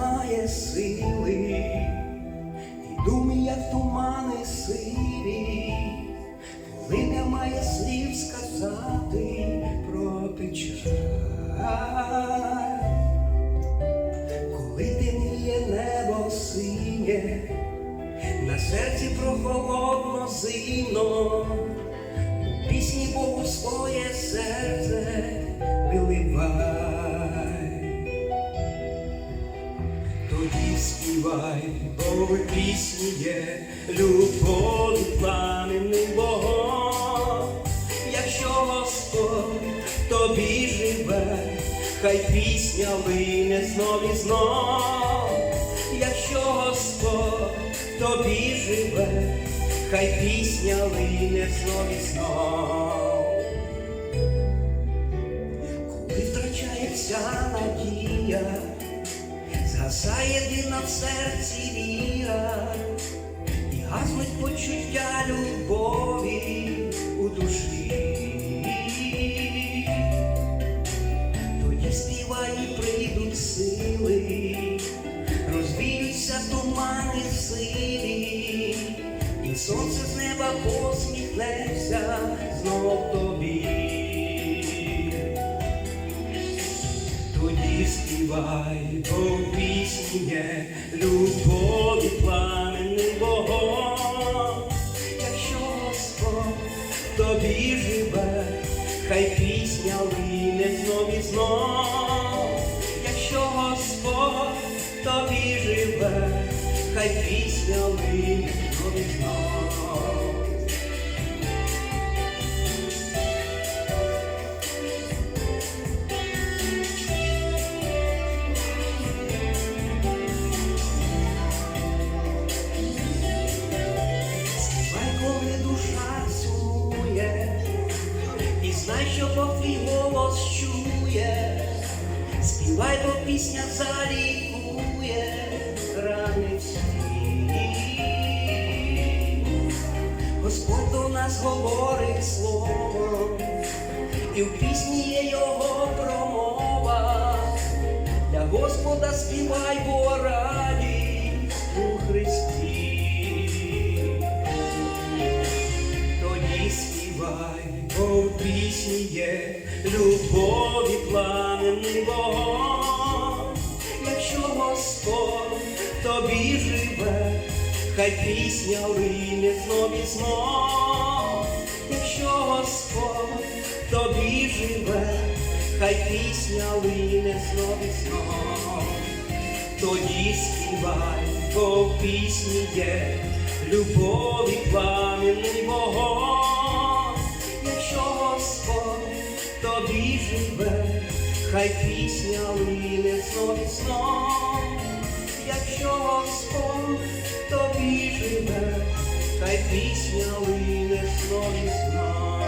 немає сили, і думи, як тумани сиві, коли немає слів сказати про печаль, коли темніє небо синє, на серці прохолодно зимно, у пісні Богу своє серце виливай. Співай, бо в пісні є любові пламенним Богом. Якщо Господь тобі живе, хай пісня лине знов і знов. Якщо Господь тобі живе, хай пісня лине знов і знов. Згасає дина в серці віра, і гаснуть почуття любові у душі. Тоді співай і прийдуть сили, розвіються тумани сиві, і сонце з неба посміхнеться знов тобі. Тоді співай, пісні є любові пламенним Богом. Якщо Господь тобі живе, хай пісня лине знов і знов. Якщо Господь тобі живе, хай пісня лине знай, що Бог твій голос чує, співай, бо пісня залікує рани всі. Господь до нас говорить словом, і в пісні є його промова. Для Господа співай, бо в любові пламенний Богом. Якщо Господь тобі живе, хай пісня лине знов і знов. Якщо Господь тобі живе, хай пісня лине знов і знов. Тоді співай, бо пісні є любові пламенний Богом. Тобі хай пісня лине знов і сном, Якщо Господь тобі живе, хай пісня лине знов і знов.